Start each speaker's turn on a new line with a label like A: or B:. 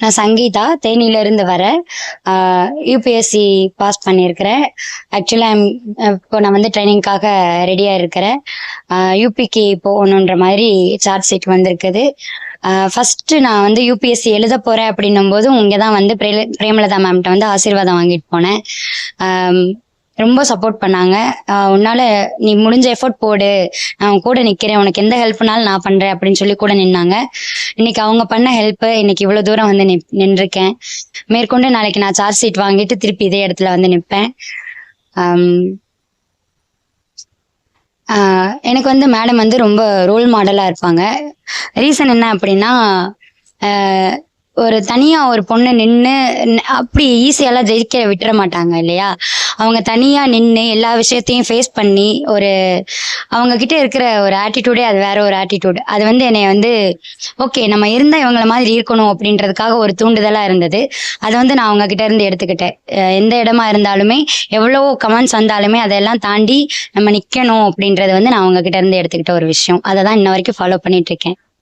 A: நான் சங்கீதா தேனியிலிருந்து வர வரேன் யூபிஎஸ்சி பாஸ் பண்ணியிருக்கிறேன். ஆக்சுவலாக இப்போ நான் வந்து ட்ரைனிங்காக ரெடியாக இருக்கிறேன். யூபிக்கு போகணுன்ற மாதிரி சார்ஜ் ஷீட் வந்திருக்குது. ஃபஸ்ட்டு நான் வந்து யூபிஎஸ்சி எழுத போகிறேன் அப்படின்னும் போது இங்கே தான் வந்து பிரே பிரேமலதா மேம்கிட்ட வந்து ஆசீர்வாதம் வாங்கிட்டு போனேன். ரொம்ப சப்போர்ட் பண்ணாங்க. உன்னால நீ முடிஞ்ச எஃபோர்ட் போடு. நான் உன் கூட நிக்கிறேன். உனக்கு எந்த ஹெல்ப்னாலும் நான் பண்றேன் அப்படின்னு சொல்லி கூட நின்னாங்க. இன்னைக்கு அவங்க பண்ண ஹெல்ப் இன்னைக்கு இவ்வளவு தூரம் வந்து நின்றுருக்கேன். மேற்கொண்டு நாளைக்கு நான் சார்ஜ் ஷீட் வாங்கிட்டு திருப்பி இதே இடத்துல வந்து நிற்பேன் எனக்கு வந்து மேடம் வந்து ரொம்ப ரோல் மாடலாக இருப்பாங்க. ரீசன் என்ன அப்படின்னா ஒரு தனியாக ஒரு பொண்ணு நின்று அப்படி ஈஸியெல்லாம் ஜெயிக்க விட்டுற மாட்டாங்க இல்லையா? அவங்க தனியாக நின்று எல்லா விஷயத்தையும் ஃபேஸ் பண்ணி ஒரு அவங்க கிட்ட இருக்கிற ஒரு ஆட்டிடியூடே அது வேற ஒரு ஆட்டிடியூட் அது வந்து என்னை வந்து ஓகே நம்ம இருந்தால் இவங்கள மாதிரி இருக்கணும் அப்படின்றதுக்காக ஒரு தூண்டுதலாக இருந்தது. அதை வந்து நான் அவங்க கிட்ட இருந்து எடுத்துக்கிட்டேன். எந்த இடமா இருந்தாலுமே எவ்வளோ கமெண்ட்ஸ் வந்தாலுமே அதெல்லாம் தாண்டி நம்ம நிற்கணும் அப்படின்றது வந்து நான் அவங்க கிட்ட இருந்து எடுத்துக்கிட்ட ஒரு விஷயம். அதை தான் இன்ன வரைக்கும் ஃபாலோ பண்ணிட்டு இருக்கேன்.